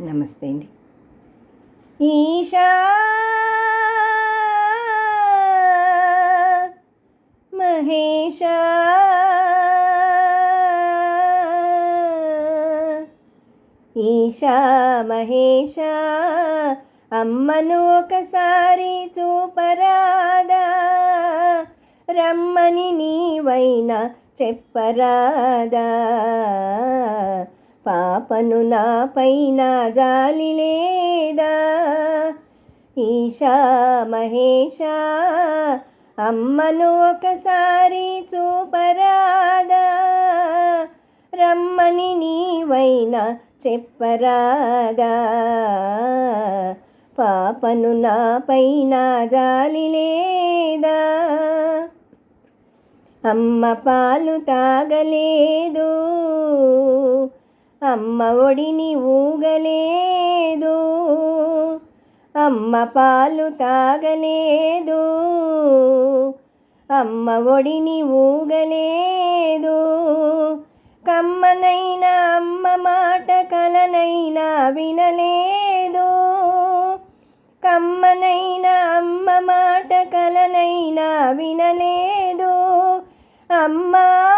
నమస్తే అండి. ఈశా మహేష ఈశా మహేష అమ్మను ఒకసారి చూపరాదా? రమ్మని నీవైనా చెప్పరాదా? పాపను నా పైన జాలి లేదా? ఈశా మహేష అమ్మను ఒకసారి చూపరాదా? రమ్మని నీవైనా చెప్పరాదా? పాపను నా పైన జాలి లేదా? అమ్మ పాలు తాగలేదు. అమ్మ ఒడిని ఊగలేదు. అమ్మ పాలు తాగలేదు. అమ్మ ఒడిని ఊగలేదు. కమ్మనైనా అమ్మ మాట కలనైనా వినలేదు. కమ్మనైనా అమ్మ మాట కలనైనా వినలేదు. అమ్మా!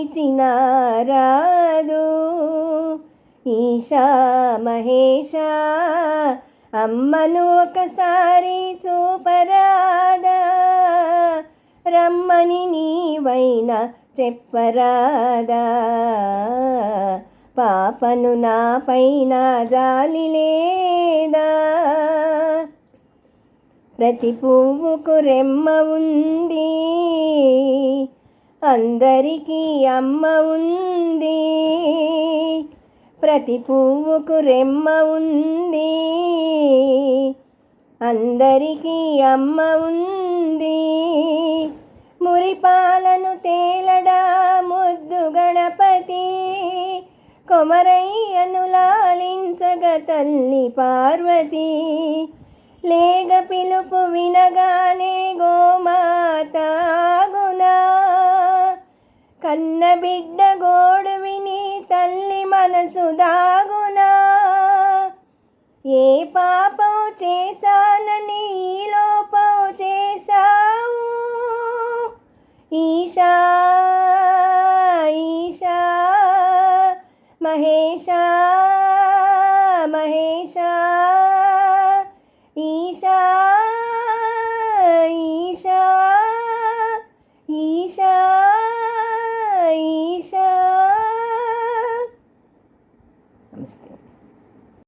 నిలిచిన రాదు ఈశా మహేష అమ్మను ఒకసారి చూపరాదా. రమ్మని నీవైనా చెప్పరాదా. పాపను నా పైన జాలి లేదా. ప్రతి పువ్వుకు రెమ్మ ఉంది. అందరికీ అమ్మ ఉంది. ప్రతి పువ్వుకు రెమ్మ ఉంది. అందరికీ అమ్మ ఉంది. మురిపాలను తేలడా ముద్దు గణపతి. కొమరయ్యను లాలించగ తల్లి పార్వతి. లేగ పిలుపు వినగ బిడ్డ గోడు విని తల్లి మనసు దాగునా. ఏ పాపం చేశానని ఈ లోపం చేశావు? ఈశా ఈశా మహేషా మహేశ